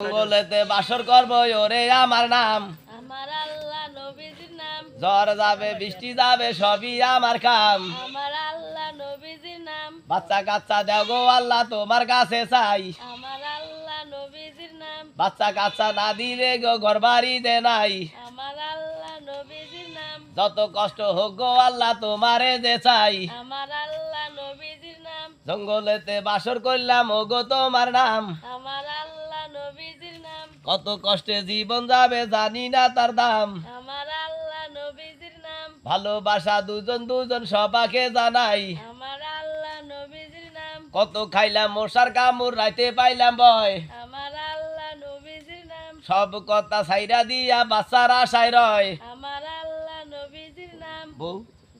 জঙ্গলেতে বাসর করব ওরে আমার নাম। আমার আল্লাহ নবীজির নাম। জ্বর যাবে বৃষ্টি যাবে সবই আমার কাম। আমার আল্লাহ নবীজির নাম। বাচ্চা কাচ্চা দেও গো আল্লাহ তোমার কাছে চাই। আমার আল্লাহ নবীজির নাম। বাচ্চা কাচ্চা না দিলে গো ঘর বাড়ি দে নাই। আমার আল্লাহ নবীজির নাম। যত কষ্ট হোক গো আল্লাহ তোমারে যে চাই। আমার আল্লাহ নবীজির নাম। জঙ্গলেতে বাসর করলাম ও গো তোমার নাম। আমার নাম কত কষ্টে জীবন যাবে জানি না তার দাম। আমার আল্লাহ নবীজির নাম। ভালোবাসা দুজন দুজন সবাকে জানাই। আমার আল্লাহ নবীজির নাম। কত খাইলাম মশার কামড় রাইতে পাইলাম বয় আমার আল্লাহ নবীজির নাম। সব কথা সাইরা দিয়া বাচ্চার আশায় রয়। আমার আল্লাহ নবীজির নাম। বউ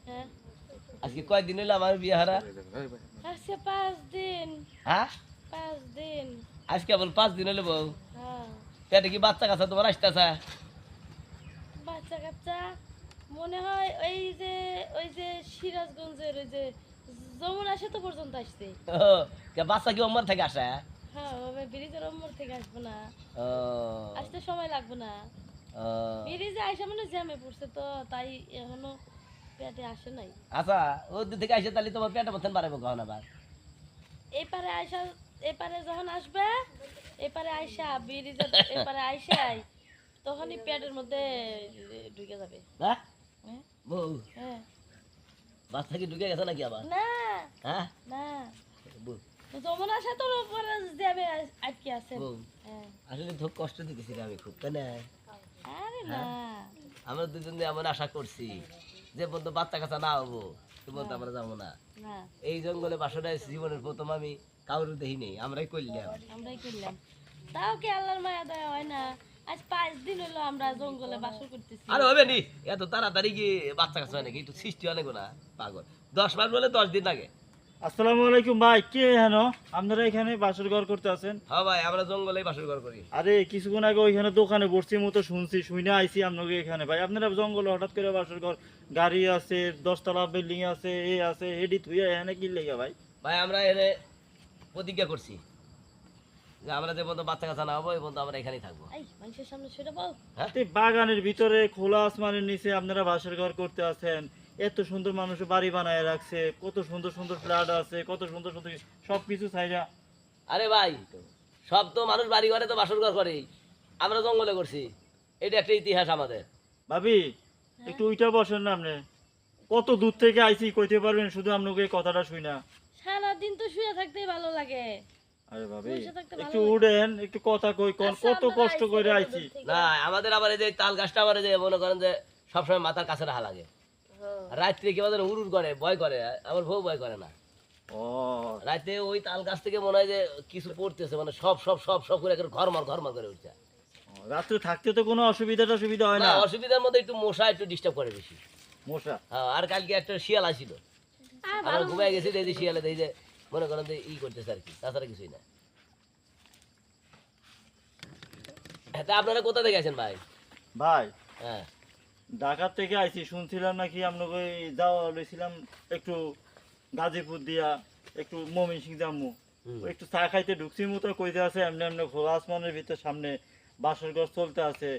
হ্যাঁ। আজকে কয়দিন হলো আমার বিয়ে হারা? আজকে পাঁচ দিন। হ্যাঁ? পাঁচ দিন। আজকে বল পাঁচ দিন হলো বউ। পেটে কি বাচ্চা কাচ্চা তোমার আসতেছে? বাচ্চা কাচ্চা মনে হয় ওই যে ওই যে সিরাজগঞ্জের ওই যে যমুনা সেতু পর্যন্ত আসছে। বাচ্চা কি অমর থেকে আসে? হ্যাঁ ব্রিজের থেকে আসব না। আসতে সময় লাগবে না। ব্রিজে আসা মানে জ্যামে পড়ছে তো তাই এখনও পেটে আসে নাই। আচ্ছা ও দিক থেকে আসে তাহলে তোমার পেটের মতন বাড়াবো কখন আবার? এপারে আইসা এপারে যখন আসবে এপারে আইসা ব্রিজের এপারে আইসাই তখনই পেটের মধ্যে ঢুকে যাবে। হ্যাঁ? বউ? হ্যাঁ। বাচ্চা কি ঢুকে গেছে নাকি আবার? না। হ্যাঁ? না। বউ? যমুনা সেতুর উপরে যাবে আটকে আছে। হ্যাঁ। আসলে তো কষ্ট দিতেছি রে আমি খুব তাই না? আরে না। আমরা দুজন এমন আশা করছি যে বন্ধু বাচ্চা কাচ্চা না হব আমরা যাব না। এই জঙ্গলে বাসটায় জীবনের প্রথম আমি। কাউর দেখি নেই আমরাই করলাম আমরাই করলাম তাও কি আল্লাহর মায়া দয়া হয় না? আজ পাঁচ দিন হলো আমরা জঙ্গলে বাসর করতেছি। আর হবে নি এত তাড়াতাড়ি কি বাচ্চা হয় নাকি? একটু সৃষ্টি অনেক না পাগল। দশ মাস বলে দশ দিন লাগে আসসালামু আলাইকুম ভাই কে হেন আপনারা এখানে বাসর ঘর করতে আছেন? হ্যাঁ ভাই আমরা জঙ্গলে বাসর ঘর করি। আরে কিছুক্ষণ আগে ওইখানে দোকানে বসছি মতো শুনছি শুনে আইছি আপনাকে এখানে। ভাই আপনারা জঙ্গলে হঠাৎ করে বাসর ঘর গাড়ি আছে দশতলা বিল্ডিং আছে এ আছে হেডি থুইয়া এখানে কি লেগে ভাই? ভাই আমরা এনে প্রতিজ্ঞা করছি। যে আমরা যে পর্যন্ত বাচ্চা কাচ্চা না হব এই পর্যন্ত আমরা এখানেই থাকব। মানুষের সামনে সেটা বল বাগানের ভিতরে খোলা আসমানের নিচে আপনারা বাসর ঘর করতে আছেন। এত সুন্দর মানুষ বাড়ি বানায় রাখছে কত সুন্দর সুন্দর ফ্ল্যাট আছে কত সুন্দর সুন্দর সব কিছু চাইরা আরে ভাই সব তো মানুষ বাড়ি ঘরে তো বাসর ঘর করেই। আমরা জঙ্গলে করছি। এটা একটা ইতিহাস আমাদের। ভাবি একটু উইটা বসেন না আপনি। কত দূর থেকে আইছি কইতে পারবেন শুধু আপনাকে কথাটা শুই না। সারাদিন তো শুয়ে থাকতেই ভালো লাগে। আরে ভাবি থাকতে ভালো একটু লাগে। একটু কথা কই কোন আচ্ছা, কত কষ্ট করে আইছি। না আমাদের আবার এই যে তাল গাছটা আবার যে মনে করেন যে সবসময় মাথার কাছে রাখা লাগে। রাত্রে কি আমাদের উড়ুর করে ভয় করে? আমার বউ ভয় করে না। রাতে ওই তাল গাছ থেকে মনে হয় যে কিছু পড়তেছে মানে সব সব সব সব করে ঘরমার ঘরমার করে উঠছে। রাত্রে থাকতে তো কোনো অসুবিধা টসুবিধা হয় না অসুবিধার মধ্যে একটু মশা একটু ডিস্টার্ব করে বেশি। মশা? হ্যাঁ, আর কালকে একটা শিয়াল আসছিল আর আমরা ঘুমাই গেছি দেখি শিয়ালে দেখি যে মনে করেন যে ই করতেছে আর কি তাছাড়া কিছুই না। তা আপনারা কোথা থেকে আছেন ভাই? ভাই হ্যাঁ। ঢাকা থেকে আইছি শুনছিলাম নাকি আপনাকে যাওয়া লইছিলাম একটু গাজীপুর দিয়া একটু মমিন সিং জামু। হুম। একটু চা খাইতে ঢুকছি মতো কইতে আছে এমনি এমনি খোলা আসমানের ভিতর সামনে বাসর ঘর চলতে আছে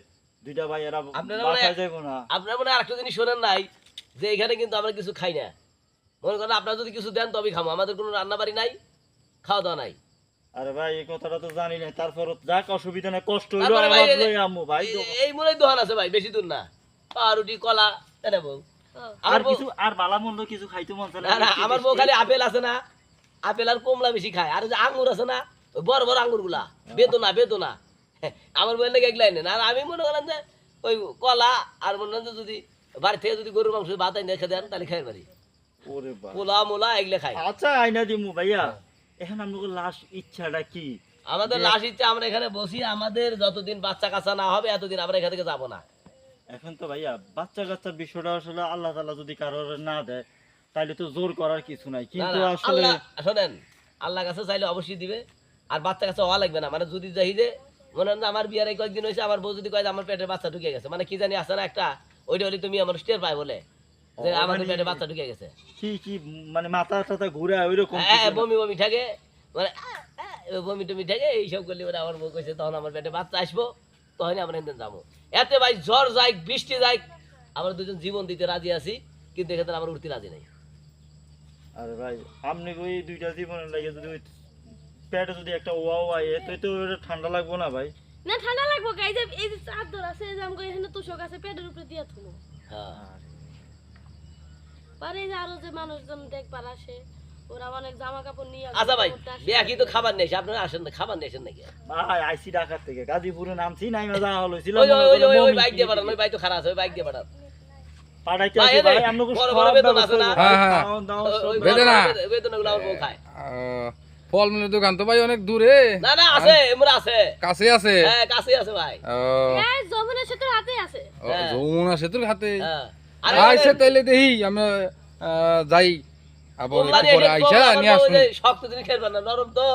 দুইটা ভাই এরা আপনারা বাসায় যাইবো না। আপনার মনে হয় আরেকটা জিনিস শোনেন নাই যে এখানে কিন্তু আমরা কিছু খাই না। মনে করেন আপনারা যদি কিছু দেন তবেই খাব আমাদের কোনো রান্না বাড়ি নাই খাওয়া দাওয়া নাই। আরে ভাই এই কথাটা তো জানি না তারপর যাক অসুবিধা না কষ্ট হইল ভাই এই যে- লই আম্মু ভাই। এই- এই মনে দোকান আছে ভাই বেশি দূর না। পাউরুটি কলা এনে বউ হ্যাঁ। আর আমার বউ কিছু আর বালা মন্দ কিছু খাইতে মন চায় না। আমার বউ খালি আপেল আছে না। আপেল আর কমলা বেশি খায়। আর যে আঙ্গুর আছে না ওই বড় বড় আঙ্গুরগুলা বেদনা বেদনা। আমার বউয়ের নাকি এগুলাই নেন আর আমি মনে করেন যে ওই কলা আর মনে করেন যে যদি বাড়ি থেকে যদি গরুর মাংস ভাত আইনে খেতে দেন তাহলে খাই পারি বাবা পোলা মোলা এগুলো খাই আচ্ছা আইনা দিমু ভাইয়া। এখন আপনাকে লাস্ট ইচ্ছাটা কি? আমাদের লাশ ইচ্ছা আমরা এখানে বসি আমাদের যতদিন বাচ্চা কাচ্চা না হবে এতদিন আমরা এখান থেকে যাব না। এখন তো ভাইয়া বাচ্চা কাচ্চার বিষয়টা আসলে আল্লাহ তাআলা যদি কারোর না দেয় তাইলে তো জোর করার কিছু নাই। কিন্তু আসলে শোনেন আল্লাহ কাছে চাইলে অবশ্যই দিবে আর বাচ্চা কাছে হওয়া লাগবে না। মানে যদি যাই যে মনে হয় আমার বিয়ার এই কয়েকদিন হয়েছে আমার বউ যদি কয় যে আমার পেটে বাচ্চা ঢুকে গেছে। মানে কি জানি আছে না একটা ওইটা হলে তুমি আমার স্টের পাই বলে। যে আমাদের মানে- পেটে বাচ্চা ঢুকে গেছে। কি কি মানে মাথা টাথা ঘুরে ওইরকম হ্যাঁ বমি বমি থাকে মানে আহ, আহ, এবার বমি টমি ঠেকে এইসব করলে এবার আমার বউ কইছে তখন আমার পেটে বাচ্চা আসব তখনই আমরা এখানে যাব। এতে ভাই ঝড় যাই বৃষ্টি যাই আমরা দুজন জীবন দিতে রাজি আছি কিন্তু এখানে আমরা উঠতে রাজি নেই। আরে ভাই আপনি ওই দুইটা জীবনের লাগে যদি ওই পেটে যদি একটা ওয়াও আয় তো তো ঠান্ডা লাগবো না ভাই? না ঠান্ডা লাগবো? এই যে চাদর আছে এই যে আমাকে এখানে তোষক আছে পেটের উপরে দিয়ে থুলো হ্যাঁ। পরে এই যে আরও যে মানুষজন দেখবার আসে ওরা অনেক জামা কাপড় নিয়ে আচ্ছা ভাই কাপড়টা আসে। বিয়া খাবার নেই আপনারা আসেন না খাবার নিয়ে নাকি? ভাই আইসি ঢাকার থেকে। গাজীপুরে নামছি নাই মজা হলো ছিল ওই ওই ওই ওই বাইক দিয়ে পাঠান ওই বাইক তো খারাপ আছে ওই বাইক দিয়ে পাঠান। পাঠাইতে ভাই, আসি এই ভাই দেখ, আপনাকে বড় সব বড় বেতন আছে ব্যবস্থা না? করব। হ্যাঁ, হ্যাঁ। ফলমূলের দোকান তো ভাই অনেক দূরে। না না আছে এমরা আছে। কাছে আছে। হ্যাঁ কাছে আছে ভাই। ও, যমুনা সেতুর হাতে আছে। হ্যাঁ। যমুনা সেতুর হাতে হ্যাঁ। আইসে তাইলে দেখি আমি যাই। আবার কমলা একটু দিয়ে পরে আইসা নিয়ে আমার বউ আসুন। যে শক্ত জিনিস খেলবে না নরম তো।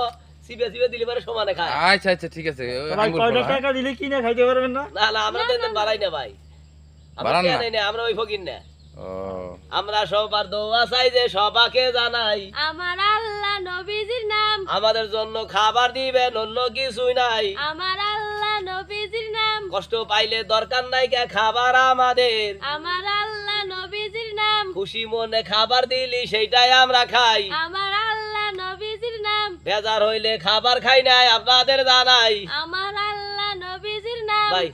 সিবে সিবে দিলে পরে সমানে খায়। আচ্ছা আচ্ছা ঠিক আছে ভাই কয়টা? টাকা দিলে কিনে খাইতে পারবেন না? না না আমরা তো বাড়াই না ভাই। আমরা কেন না। আমরা ওই ফকির না। আমরা সবার দোয়া চাই যে সবাকে জানাই। আমার আল্লাহ নবীজির নাম। আমাদের জন্য খাবার দিবেন অন্য কিছুই নাই। আমার আল্লাহ নবীজির নাম। কষ্ট পাইলে দরকার নাই কে খাবার আমাদের। আমার খুশি মনে খাবার দিলি সেইটাই আমরা খাই। আমার আল্লাহ নবীজির নাম। বেজার হইলে খাবার খাই নাই আপনাদের জানাই। আমার আল্লাহ নবীজির নাম। ভাই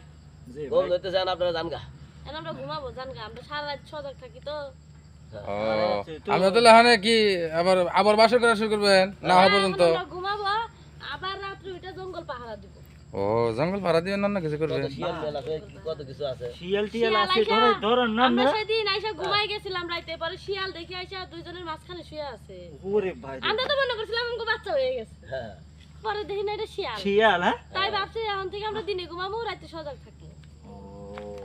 জি গোল ভাই। ধরতে চান আপনারা জানগা? এখন আমরা ঘুমাবো জান গা, আমরা সারা রাত সজাগ থাকি তো। তো- আমরা তাহলে এখানে কি আবার আবার বাসর করা শুরু করবেন? না হওয়া পর্যন্ত? আমরা ঘুমাবো আবার রাত্রে ওইটা জঙ্গল পাহারা দিব। ও জঙ্গল ভাড়া কিছু করবেন কত শিয়াল মেল আছে কত কিছু আছে? শিয়াল টিয়াল আছে আইসা, ধরে না আমরা আমরা সেদিন আইসা ঘুমাই গেছিলাম রাইতে পরে শিয়াল দেখে আইসা দুইজনের মাঝখানে শুয়ে আছে। ওরে ভাই আমরা তো মনে করছিলাম আমাকে বাচ্চা হয়ে গেছে। হ্যাঁ। পরে দেখি না এটা শিয়াল। শিয়াল হ্যাঁ? তাই ভাবছি এখন থেকে আমরা দিনে ঘুমাবো রাতে সজাগ থাকব।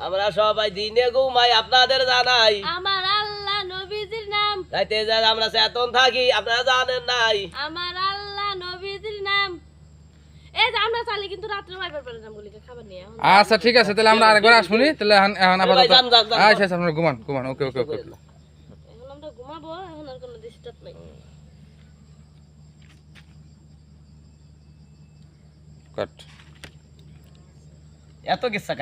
আমরা সবাই দিনে ঘুমাই আপনাদের জানাই। আমার আল্লাহ নবীজির নাম। রাইতে যা আমরা চেতন থাকি আপনারা জানেন নাই। আমার আচ্ছা ঠিক আছে তাহলে আমরা আরেকবার আসবনি তাহলে এখন আপাতত আচ্ছা আচ্ছা আপনারা ঘুমান ঘুমান ওকে ওকে ওকে এখন আমরা ঘুমাবো এখন আর কোনো ডিস্টার্ব নাই। কাট। এত কিচ্ছা